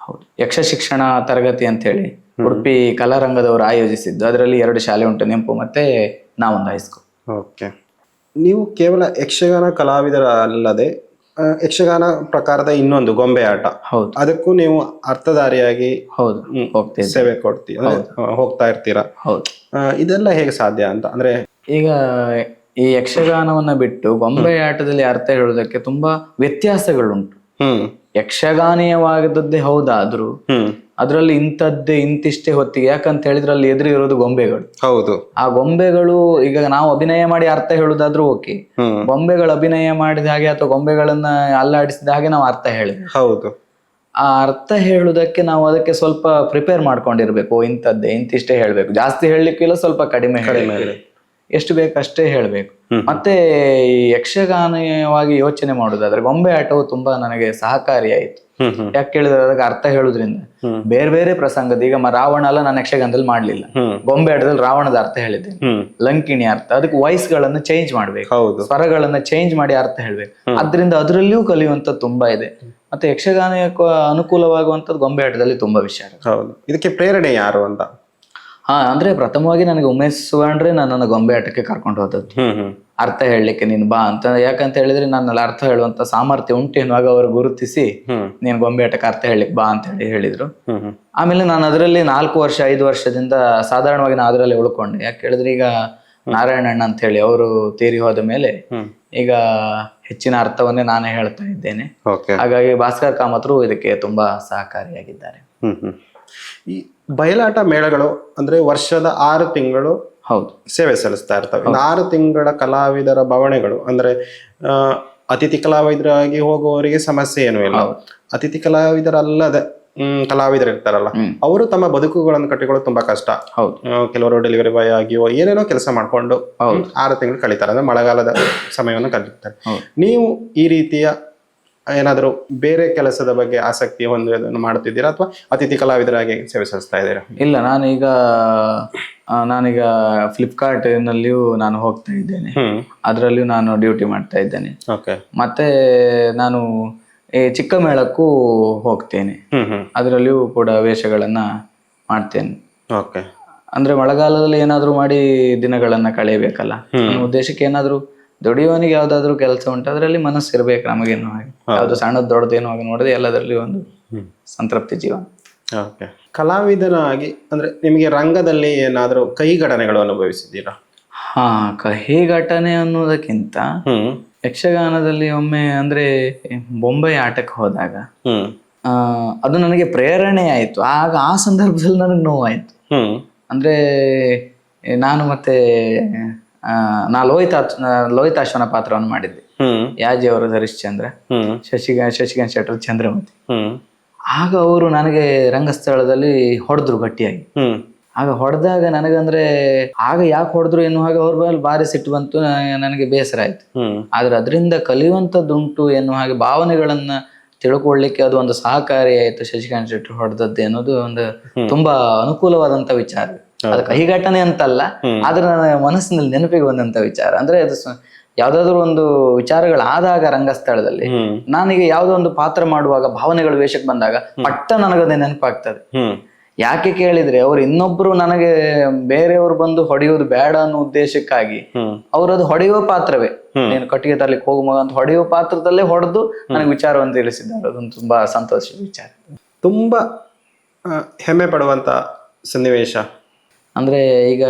ಹೌದು. ಯಕ್ಷ ಶಿಕ್ಷಣ ತರಗತಿ ಅಂತ ಹೇಳಿ ಉಡುಪಿ ಕಲಾರಂಗದವರು ಆಯೋಜಿಸಿದ್ದು. ಅದರಲ್ಲಿ ಎರಡು ಶಾಲೆ ಉಂಟು ನೆಂಪು ಮತ್ತೆ ನಾವೊಂದು ಹೈಸ್ಕೂಲ್ ಓಕೆ. ನೀವು ಕೇವಲ ಯಕ್ಷಗಾನ ಕಲಾವಿದರಲ್ಲದೆ ಆ, ಯಕ್ಷಗಾನ ಪ್ರಕಾರದ ಇನ್ನೊಂದು ಗೊಂಬೆ ಆಟ. ಹೌದು. ಅದಕ್ಕೂ ನೀವು ಅರ್ಥಧಾರಿಯಾಗಿ ಹೌದು. ಹ್ಮ್, ಹೋಗ್ತಿದ್ದೆ ಸೇವೆ ಕೊಡ್ತೀವಿ ಅಂದ್ರೆ ಆ, ಹೋಗ್ತಾ ಇರ್ತೀರಾ? ಹೌದು. ಆ, ಇದೆಲ್ಲ ಹೇಗೆ ಸಾಧ್ಯ ಅಂತ ಅಂದ್ರೆ ಈಗ ಈ ಯಕ್ಷಗಾನವನ್ನ ಬಿಟ್ಟು ಗೊಂಬೆ ಆಟದಲ್ಲಿ ಅರ್ಥ ಹೇಳುವುದಕ್ಕೆ ತುಂಬಾ ವ್ಯತ್ಯಾಸಗಳುಂಟು. ಹ್ಮ್. ಯಕ್ಷಗಾನೀಯವಾದದ್ದೇ ಹೌದಾದ್ರೂ ಹ್ಮ್. ಅದರಲ್ಲಿ ಇಂಥದ್ದೇ ಇಂತಿಷ್ಟೇ ಹೊತ್ತಿಗೆ. ಯಾಕಂತ ಹೇಳಿದ್ರೆ ಅಲ್ಲಿ ಎದುರು ಇರೋದು ಗೊಂಬೆಗಳು. ಹೌದು. ಆ ಗೊಂಬೆಗಳು ಈಗ ನಾವು ಅಭಿನಯ ಮಾಡಿ ಅರ್ಥ ಹೇಳುದಾದ್ರೂ ಓಕೆ. ಗೊಂಬೆಗಳ ಅಭಿನಯ ಮಾಡಿದ ಹಾಗೆ ಅಥವಾ ಗೊಂಬೆಗಳನ್ನ ಅಲ್ಲಾಡಿಸಿದ ಹಾಗೆ ನಾವು ಅರ್ಥ ಹೇಳಿ. ಹೌದು. ಆ ಅರ್ಥ ಹೇಳುದಕ್ಕೆ ನಾವು ಅದಕ್ಕೆ ಸ್ವಲ್ಪ ಪ್ರಿಪೇರ್ ಮಾಡ್ಕೊಂಡಿರ್ಬೇಕು. ಇಂಥದ್ದೇ ಇಂತಿಷ್ಟೇ ಹೇಳ್ಬೇಕು. ಜಾಸ್ತಿ ಹೇಳಲಿಕ್ಕಿಲ್ಲ ಸ್ವಲ್ಪ ಕಡಿಮೆ ಹೇಳಿ. ಎಷ್ಟು ಬೇಕು ಅಷ್ಟೇ ಹೇಳ್ಬೇಕು. ಮತ್ತೆ ಈ ಯಕ್ಷಗಾನವಾಗಿ ಯೋಚನೆ ಮಾಡುದಾದ್ರೆ ಗೊಂಬೆ ಆಟವು ತುಂಬಾ ನನಗೆ ಸಹಕಾರಿಯಾಯಿತು ಯಾಕೆ ಕೇಳಿದ್ರೆ ಅದಕ್ಕೆ ಅರ್ಥ ಹೇಳುದ್ರಿಂದ. ಬೇರೆ ಬೇರೆ ಪ್ರಸಂಗದ ಈಗ ರಾವಣ ಎಲ್ಲ ನಾನು ಯಕ್ಷಗಾನದಲ್ಲಿ ಮಾಡ್ಲಿಲ್ಲ. ಗೊಂಬೆ ಆಟದಲ್ಲಿ ರಾವಣದ ಅರ್ಥ ಹೇಳಿದ್ದೆ ಲಂಕಿಣಿ ಅರ್ಥ ಅದಕ್ಕೆ ವಾಯ್ಸ್ ಗಳನ್ನ ಚೇಂಜ್ ಮಾಡ್ಬೇಕು. ಹೌದು. ಸ್ವರಗಳನ್ನ ಚೇಂಜ್ ಮಾಡಿ ಅರ್ಥ ಹೇಳ್ಬೇಕು. ಅದ್ರಿಂದ ಅದರಲ್ಲಿಯೂ ಕಲಿಯುವಂತ ತುಂಬಾ ಇದೆ. ಮತ್ತೆ ಯಕ್ಷಗಾನಕ್ಕೆ ಅನುಕೂಲವಾಗುವಂತದ್ದು ಗೊಂಬೆ ಆಟದಲ್ಲಿ ತುಂಬಾ ವಿಷಯ ಹೌದು. ಇದಕ್ಕೆ ಪ್ರೇರಣೆ ಯಾರು ಅಂತ? ಹಾ ಅಂದ್ರೆ ಪ್ರಥಮವಾಗಿ ನನಗೆ ಉಮೇಶ್ ಸುವರ್ಣ್ರೆ ನನ್ನನ್ನು ಗೊಂಬೆ ಆಟಕ್ಕೆ ಕರ್ಕೊಂಡು ಹೋದದ್ದು. ಅರ್ಥ ಹೇಳಲಿಕ್ಕೆ ನೀನು ಬಾ ಅಂತ ಯಾಕಂತ ಹೇಳಿದ್ರೆ ನನ್ನ ಅರ್ಥ ಹೇಳುವಂತ ಸಾಮರ್ಥ್ಯ ಉಂಟು ಎನ್ನುವಾಗ ಅವರು ಗುರುತಿಸಿ ನೀನು ಗೊಂಬೆ ಆಟಕ್ಕೆ ಅರ್ಥ ಹೇಳಲಿಕ್ಕೆ ಬಾ ಅಂತ ಹೇಳಿ ಹೇಳಿದ್ರು. ಆಮೇಲೆ ನಾನು ಅದರಲ್ಲಿ ನಾಲ್ಕು ವರ್ಷ ಐದು ವರ್ಷದಿಂದ ಸಾಧಾರಣವಾಗಿ ನಾನು ಅದರಲ್ಲಿ ಉಳ್ಕೊಂಡೆ. ಯಾಕೆ ಹೇಳಿದ್ರೆ ಈಗ ನಾರಾಯಣಣ್ಣ ಅಂತ ಹೇಳಿ ಅವರು ತೀರಿ ಹೋದ ಮೇಲೆ ಈಗ ಹೆಚ್ಚಿನ ಅರ್ಥವನ್ನೇ ನಾನೇ ಹೇಳ್ತಾ ಇದ್ದೇನೆ. ಹಾಗಾಗಿ ಭಾಸ್ಕರ್ ಕಾಮತ್ರು ಇದಕ್ಕೆ ತುಂಬಾ ಸಹಕಾರಿಯಾಗಿದ್ದಾರೆ. ಈ ಬಯಲಾಟ ಮೇಳಗಳು ಅಂದ್ರೆ ವರ್ಷದ ಆರು ತಿಂಗಳು ಹೌದು. ಸೇವೆ ಸಲ್ಲಿಸ್ತಾ ಇರ್ತವೆ. ಇನ್ನು ಆರು ತಿಂಗಳ ಕಲಾವಿದರ ಬವಣೆಗಳು ಅಂದ್ರೆ ಅತಿಥಿ ಕಲಾವಿದರಾಗಿ ಹೋಗುವವರಿಗೆ ಸಮಸ್ಯೆ ಏನೂ ಇಲ್ಲ. ಅತಿಥಿ ಕಲಾವಿದರಲ್ಲದೆ ಹ್ಮ್ ಕಲಾವಿದರು ಇರ್ತಾರಲ್ಲ ಅವರು ತಮ್ಮ ಬದುಕುಗಳನ್ನು ಕಟ್ಟಿಕೊಳ್ಳೋದು ತುಂಬಾ ಕಷ್ಟ. ಹೌದು. ಕೆಲವರು ಡೆಲಿವರಿ ಬಾಯ್ ಆಗಿಯೋ ಏನೇನೋ ಕೆಲಸ ಮಾಡ್ಕೊಂಡು ಆರು ತಿಂಗಳು ಕಳೀತಾರೆ. ಅಂದ್ರೆ ಮಳೆಗಾಲದ ಸಮಯವನ್ನು ಕಳೀತಾರೆ ನೀವು ಈ ರೀತಿಯ ಏನಾದರೂ ಬೇರೆ ಕೆಲಸದ ಬಗ್ಗೆ ಆಸಕ್ತಿ ಹೊಂದಿರೋದನ್ನು ಮಾಡುತ್ತಿದ್ದೀರಾ ಅಥವಾ ಅತಿಥಿ ಕಲಾವಿದರಾಗಿ ಸೇವೆ ಸಲ್ಲಿಸ್ತಾ ಇದ್ದೀರಾ? ಇಲ್ಲ ನಾನೀಗ ಆ, ನಾನೀಗ ಫ್ಲಿಪ್ಕಾರ್ಟ್ ನಲ್ಲಿಯೂ ನಾನು ಹೋಗ್ತಾ ಇದ್ದೇನೆ. ಅದರಲ್ಲಿಯೂ ನಾನು ಡ್ಯೂಟಿ ಮಾಡ್ತಾ ಇದ್ದೇನೆ. ಓಕೆ. ಮತ್ತೆ ನಾನು ಈ ಚಿಕ್ಕ ಮೇಳಕ್ಕೂ ಹೋಗ್ತೇನೆ. ಹ್ಮ್ ಹ್ಮ್. ಅದರಲ್ಲಿಯೂ ಕೂಡ ವೇಷಗಳನ್ನ ಮಾಡ್ತೇನೆ. ಓಕೆ. ಅಂದ್ರೆ ಮಳೆಗಾಲದಲ್ಲಿ ಏನಾದ್ರೂ ಮಾಡಿ ದಿನಗಳನ್ನ ಕಳೆಯಬೇಕಲ್ಲ. ಅನ್ನೋ ಉದ್ದೇಶಕ್ಕೆ ಏನಾದ್ರೂ ದುಡಿಯೋನಿಗೆ ಯಾವ್ದಾದ್ರು ಕೆಲಸ ಉಂಟು ಅದರಲ್ಲಿ ಮನಸ್ಸು ಇರ್ಬೇಕು ನಮಗೇನು ಹಾಗೆ ಯಾವ್ದು ಸಣ್ಣದ ದೊಡ್ಡದೇನು ಹಾಗೆ ನೋಡದೆ ಎಲ್ಲದರಲ್ಲಿ ಒಂದು ಸಂತೃಪ್ತಿ ಜೀವನ. ಓಕೆ. ಕಲಾವಿದನಾಗಿ ಅಂದ್ರೆ ನಿಮಗೆ ರಂಗದಲ್ಲಿ ಏನಾದರೂ ಘಟನೆಗಳು ಅನುಭವಿಸಿದ್ದೀರಾ? ಹಾ ಕಹಿ ಘಟನೆ ಅನ್ನೋದಕ್ಕಿಂತ ಯಕ್ಷಗಾನದಲ್ಲಿ ಒಮ್ಮೆ ಅಂದ್ರೆ ಬೊಂಬೈ ಆಟಕ್ಕೆ ಹೋದಾಗ ಆ, ಅದು ನನಗೆ ಪ್ರೇರಣೆ ಆಯ್ತು. ಆಗ ಆ ಸಂದರ್ಭದಲ್ಲಿ ನನಗೆ ನೋವಾಯ್ತು. ಅಂದ್ರೆ ನಾನು ಮತ್ತೆ ನಾ ಲೋಹಿತ ಲೋಹಿತಾಶ್ವನ ಪಾತ್ರವನ್ನು ಮಾಡಿದ್ದೆ. ಯಾಜಿ ಅವರು ಹರಿಶ್ಚಂದ್ರ ಚಂದ್ರ ಶಶಿಕಾಂತ್ ಶೆಟ್ಟರ್ ಚಂದ್ರಮತಿ. ಆಗ ಅವರು ನನಗೆ ರಂಗಸ್ಥಳದಲ್ಲಿ ಹೊಡೆದ್ರು ಗಟ್ಟಿಯಾಗಿ. ಆಗ ಹೊಡೆದಾಗ ನನಗಂದ್ರೆ ಆಗ ಯಾಕೆ ಹೊಡೆದ್ರು ಹಾಗೆ ಅವ್ರ ಮೇಲೆ ಬಾರಿ ಸಿಟ್ಟು ಬಂತು ನನಗೆ ಬೇಸರ ಆಯ್ತು. ಆದ್ರೆ ಅದರಿಂದ ಕಲಿಯುವಂಥದ್ದುಂಟು ಎನ್ನುವ ಹಾಗೆ ಭಾವನೆಗಳನ್ನ ತಿಳ್ಕೊಳ್ಳಿಕ್ಕೆ ಅದು ಒಂದು ಸಹಕಾರಿ ಆಯ್ತು ಶಶಿಕಾಂತ್ ಶೆಟ್ಟಿ ಹೊಡೆದದ್ದು ಅನ್ನೋದು ಒಂದು ತುಂಬಾ ಅನುಕೂಲವಾದಂತ ವಿಚಾರ. ಅದು ಕಹಿಘಟನೆ ಅಂತಲ್ಲ ಆದ್ರೆ ನನ್ನ ಮನಸ್ಸಿನಲ್ಲಿ ನೆನಪಿಗೆ ಬಂದಂತ ವಿಚಾರ. ಅಂದ್ರೆ ಅದು ಯಾವ್ದಾದ್ರು ಒಂದು ವಿಚಾರಗಳಾದಾಗ ರಂಗಸ್ಥಳದಲ್ಲಿ ನನಗೆ ಯಾವ್ದೋ ಒಂದು ಪಾತ್ರ ಮಾಡುವಾಗ ಭಾವನೆಗಳು ವೇಷಕ್ಕೆ ಬಂದಾಗ ಪಟ್ಟ ನನಗದೇ ನೆನಪಾಗ್ತದೆ. ಯಾಕೆ ಕೇಳಿದ್ರೆ ಅವ್ರು ಇನ್ನೊಬ್ರು ನನಗೆ ಬೇರೆಯವ್ರು ಬಂದು ಹೊಡೆಯೋದು ಬೇಡ ಅನ್ನೋ ಉದ್ದೇಶಕ್ಕಾಗಿ ಅವ್ರದ್ದು ಹೊಡೆಯುವ ಪಾತ್ರವೇ. ನೀನು ಕಟ್ಟಿಗೆ ತರ್ಲಿಕ್ಕೆ ಹೋಗುವಾಗ ಮಗ ಅಂತ ಹೊಡೆಯುವ ಪಾತ್ರದಲ್ಲೇ ಹೊಡೆದು ನನಗೆ ವಿಚಾರವನ್ನು ತಿಳಿಸಿದ್ದಾರೆ. ಅದೊಂದು ತುಂಬಾ ಸಂತೋಷದ ವಿಚಾರ. ತುಂಬಾ ಹೆಮ್ಮೆ ಪಡುವಂತ ಸನ್ನಿವೇಶ. ಅಂದ್ರೆ ಈಗ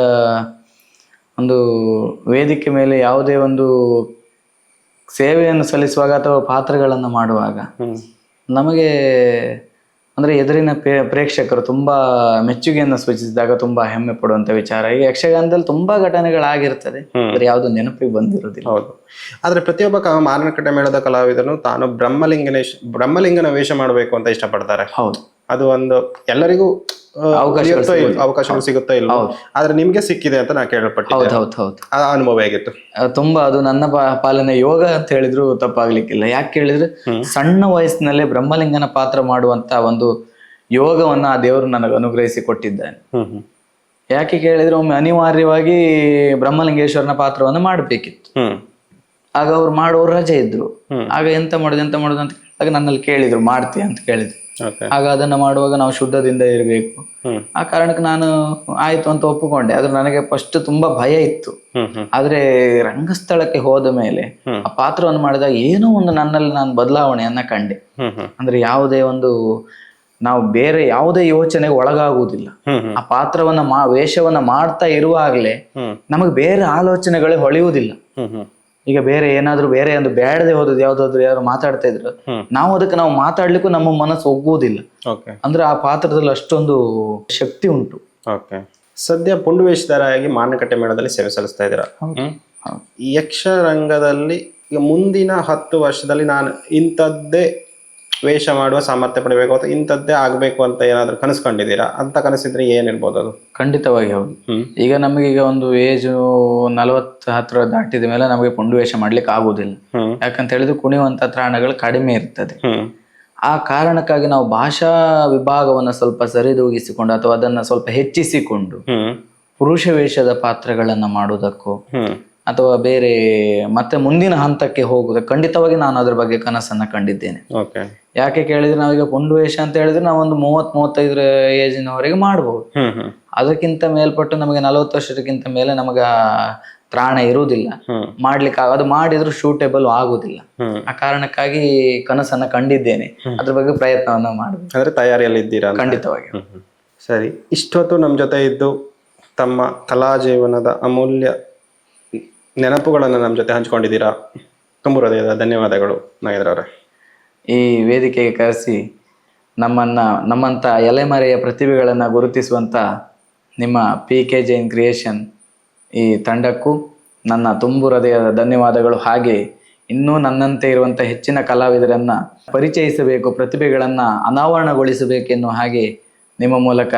ಒಂದು ವೇದಿಕೆ ಮೇಲೆ ಯಾವುದೇ ಒಂದು ಸೇವೆಯನ್ನು ಸಲ್ಲಿಸುವಾಗ ಅಥವಾ ಪಾತ್ರಗಳನ್ನು ಮಾಡುವಾಗ ನಮಗೆ ಅಂದ್ರೆ ಎದುರಿನ ಪ್ರೇಕ್ಷಕರು ತುಂಬಾ ಮೆಚ್ಚುಗೆಯನ್ನು ಸೂಚಿಸಿದಾಗ ತುಂಬಾ ಹೆಮ್ಮೆ ಪಡುವಂತ ವಿಚಾರ. ಈಗ ಯಕ್ಷಗಾನದಲ್ಲಿ ತುಂಬಾ ಘಟನೆಗಳಾಗಿರ್ತದೆ. ಆದ್ರೆ ಯಾವುದು ನೆನಪಿಗೆ ಬಂದಿರೋದಿಲ್ಲ. ಹೌದು. ಆದರೆ ಪ್ರತಿಯೊಬ್ಬ ಕ ಮಾರಣಕಟ್ಟೆ ಮೇಳದ ಕಲಾವಿದನು ತಾನು ಬ್ರಹ್ಮಲಿಂಗನೇಶ್ ಬ್ರಹ್ಮಲಿಂಗನ ವೇಷ ಮಾಡಬೇಕು ಅಂತ ಇಷ್ಟಪಡ್ತಾರೆ. ಹೌದು. ಅದು ಒಂದು ಎಲ್ಲರಿಗೂ ಅವಕಾಶ ಅವಕಾಶಗಳು ಸಿಗುತ್ತೋ ಇಲ್ಲ ಆದ್ರೆ ನಿಮ್ಗೆ ಸಿಕ್ಕಿದೆ ಅಂತ ನಾ ಕೇಳಲ್ಪಟ್ಟಿದ್ದೆ ಹೌದು ಹೌದು ಹೌದು. ಆ ಅನುಭವ ಆಗಿತ್ತು ತುಂಬಾ ಅದು ನನ್ನ ಪಾಲನೆ ಯೋಗ ಅಂತ ಹೇಳಿದ್ರು ತಪ್ಪಾಗ್ಲಿಕ್ಕಿಲ್ಲ. ಯಾಕೆ ಕೇಳಿದ್ರೆ ಸಣ್ಣ ವಯಸ್ಸಿನಲ್ಲೇ ಬ್ರಹ್ಮಲಿಂಗನ ಪಾತ್ರ ಮಾಡುವಂತ ಒಂದು ಯೋಗವನ್ನ ಆ ದೇವರು ನನಗೆ ಅನುಗ್ರಹಿಸಿ ಕೊಟ್ಟಿದ್ದಾನೆ ಯಾಕೆ ಕೇಳಿದ್ರೆ ಒಮ್ಮೆ ಅನಿವಾರ್ಯವಾಗಿ ಬ್ರಹ್ಮಲಿಂಗೇಶ್ವರನ ಪಾತ್ರವನ್ನು ಮಾಡಬೇಕಿತ್ತು. ಆಗ ಅವ್ರು ಮಾಡೋರು ರಜೆ ಇದ್ರು. ಆಗ ಎಂತ ಮಾಡುದು ಎಂತ ಮಾಡುದು ಅಂತ ಆಗ ನನ್ನಲ್ಲಿ ಕೇಳಿದ್ರು ಮಾಡ್ತೀಯ? ಅಂತ ಕೇಳಿದ್ರು. ಆಗ ಅದನ್ನ ಮಾಡುವಾಗ ನಾವು ಶುದ್ಧದಿಂದ ಇರಬೇಕು. ಆ ಕಾರಣಕ್ಕೆ ನಾನು ಆಯ್ತು ಅಂತ ಒಪ್ಪಿಕೊಂಡೆ. ಆದ್ರೆ ನನಗೆ ಫಸ್ಟ್ ತುಂಬಾ ಭಯ ಇತ್ತು. ಆದ್ರೆ ರಂಗಸ್ಥಳಕ್ಕೆ ಹೋದ ಮೇಲೆ ಆ ಪಾತ್ರವನ್ನು ಮಾಡಿದಾಗ ಏನೋ ಒಂದು ನನ್ನಲ್ಲಿ ನಾನು ಬದಲಾವಣೆಯನ್ನ ಕಂಡೆ. ಅಂದ್ರೆ ಯಾವುದೇ ಒಂದು ನಾವು ಬೇರೆ ಯಾವುದೇ ಯೋಚನೆಗೆ ಒಳಗಾಗುವುದಿಲ್ಲ. ಆ ಪಾತ್ರವನ್ನ ಮಾ ವೇಷವನ್ನ ಮಾಡ್ತಾ ಇರುವಾಗಲೇ ನಮಗೆ ಬೇರೆ ಆಲೋಚನೆಗಳೇ ಹೊಳೆಯುವುದಿಲ್ಲ. ಈಗ ಬೇರೆ ಏನಾದ್ರೂ ಬೇರೆ ಒಂದು ಬೇಡದೆ ಹೋದದ್ದು ಯಾವ್ದಾದ್ರು ಯಾರು ಮಾತಾಡ್ತಾ ಇದ್ರು ನಾವು ಅದಕ್ಕೆ ನಾವು ಮಾತಾಡ್ಲಿಕ್ಕೂ ನಮ್ಮ ಮನಸ್ಸು ಒಗ್ಗುವುದಿಲ್ಲ ಅಂದ್ರೆ ಆ ಪಾತ್ರದಲ್ಲಿ ಅಷ್ಟೊಂದು ಶಕ್ತಿ ಉಂಟು. ಸದ್ಯ ಪುಂಡು ಆಗಿ ಮಾರುಕಟ್ಟೆ ಮೇಳದಲ್ಲಿ ಸೇವೆ ಸಲ್ಲಿಸ್ತಾ ಇದ್ದೀರಾ? ಈ ಯಕ್ಷರಂಗದಲ್ಲಿ ಈಗ ಮುಂದಿನ ಹತ್ತು ವರ್ಷದಲ್ಲಿ ನಾನು ಇಂಥದ್ದೇ ವೇಷ ಮಾಡುವ ಸಾಮರ್ಥ್ಯ ಪಡಿಬೇಕು ಅಥವಾ ಇಂಥದ್ದೇ ಆಗಬೇಕು ಅಂತ ಏನಾದರೂ ಕನಸ್ಕೊಂಡಿದ್ದೀರಾ? ಅಂತ ಕನಸಿದ್ರೆ ಏನಿರ್ಬೋದು ಅದು? ಖಂಡಿತವಾಗಿ ಹೌದು. ಈಗ ನಮಗೆ ಈಗ ಒಂದು ಏಜ್ ನಲವತ್ತು ಹತ್ರ ದಾಟಿದ ಮೇಲೆ ನಮಗೆ ಪುಂಡು ವೇಷ ಮಾಡ್ಲಿಕ್ಕೆ ಆಗುದಿಲ್ಲ ಯಾಕಂತ ಹೇಳಿದ್ರೆ ಕುಣಿಯುವಂತ ತ್ರಾಣಗಳು ಕಡಿಮೆ ಇರ್ತದೆ. ಆ ಕಾರಣಕ್ಕಾಗಿ ನಾವು ಭಾಷಾ ವಿಭಾಗವನ್ನು ಸ್ವಲ್ಪ ಸರಿದೂಗಿಸಿಕೊಂಡು ಅಥವಾ ಅದನ್ನ ಸ್ವಲ್ಪ ಹೆಚ್ಚಿಸಿಕೊಂಡು ಪುರುಷ ವೇಷದ ಪಾತ್ರಗಳನ್ನ ಮಾಡುವುದಕ್ಕೂ ಅಥವಾ ಬೇರೆ ಮತ್ತೆ ಮುಂದಿನ ಹಂತಕ್ಕೆ ಹೋಗುದ ಖಂಡಿತವಾಗಿ ನಾನು ಅದ್ರ ಬಗ್ಗೆ ಕನಸನ್ನ ಕಂಡಿದ್ದೇನೆ. ಯಾಕೆ ಕೇಳಿದ್ರೆ ನಾವೀಗ ಪುಂಡು ವೇಷ ಅಂತ ಹೇಳಿದ್ರೆ ನಾವೊಂದು ಮೂವತ್ ಮೂವತ್ತೈದರ ಏಜಿನವರೆಗೆ ಮಾಡಬಹುದು ಅದಕ್ಕಿಂತ ಮೇಲ್ಪಟ್ಟು ನಮಗೆ ನಲವತ್ತು ವರ್ಷಕ್ಕಿಂತ ಮೇಲೆ ನಮಗ ತ್ರಾಣ ಇರುವುದಿಲ್ಲ. ಮಾಡ್ಲಿಕ್ಕೆ ಆಗ- ಅದು ಮಾಡಿದ್ರು ಶೂಟೇಬಲ್ ಆಗುದಿಲ್ಲ ಆ ಕಾರಣಕ್ಕಾಗಿ ಕನಸನ್ನ ಕಂಡಿದ್ದೇನೆ. ಅದ್ರ ಬಗ್ಗೆ ಪ್ರಯತ್ನವನ್ನ ಮಾಡಿದ್ರೆ ಅಂದ್ರೆ ತಯಾರಿಯಲ್ಲಿ ಇದ್ದೀರಾ ಖಂಡಿತವಾಗಿ. ಸರಿ. ಇಷ್ಟೊತ್ತು ನಮ್ಮ ಜೊತೆ ಇದ್ದು ತಮ್ಮ ಕಲಾ ಜೀವನದ ಅಮೂಲ್ಯ ನೆನಪುಗಳನ್ನು ನಮ್ಮ ಜೊತೆ ಹಂಚಿಕೊಂಡಿದ್ದೀರಾ? ತುಂಬ ಹೃದಯದ ಧನ್ಯವಾದಗಳು ನಾಗೇಂದ್ರ ಅವರೇ. ಈ ವೇದಿಕೆಗೆ ಕರೆಸಿ ನಮ್ಮನ್ನ ನಮ್ಮಂತ ಎಲೆಮರೆಯ ಪ್ರತಿಭೆಗಳನ್ನು ಗುರುತಿಸುವಂತ ನಿಮ್ಮ ಪಿ ಕೆ ಜೈನ್ ಕ್ರಿಯೇಷನ್ ಈ ತಂಡಕ್ಕೂ ನನ್ನ ತುಂಬು ಹೃದಯದ ಧನ್ಯವಾದಗಳು. ಹಾಗೆ ಇನ್ನೂ ನನ್ನಂತೆ ಇರುವಂತ ಹೆಚ್ಚಿನ ಕಲಾವಿದರನ್ನ ಪರಿಚಯಿಸಬೇಕು ಪ್ರತಿಭೆಗಳನ್ನು ಅನಾವರಣಗೊಳಿಸಬೇಕೆನ್ನುವ ಹಾಗೆ ನಿಮ್ಮ ಮೂಲಕ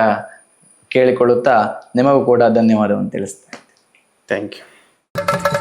ಕೇಳಿಕೊಳ್ಳುತ್ತಾ ನಿಮಗೂ ಕೂಡ ಧನ್ಯವಾದವನ್ನು ತಿಳಿಸ್ತೇನೆ. Thank you Thank you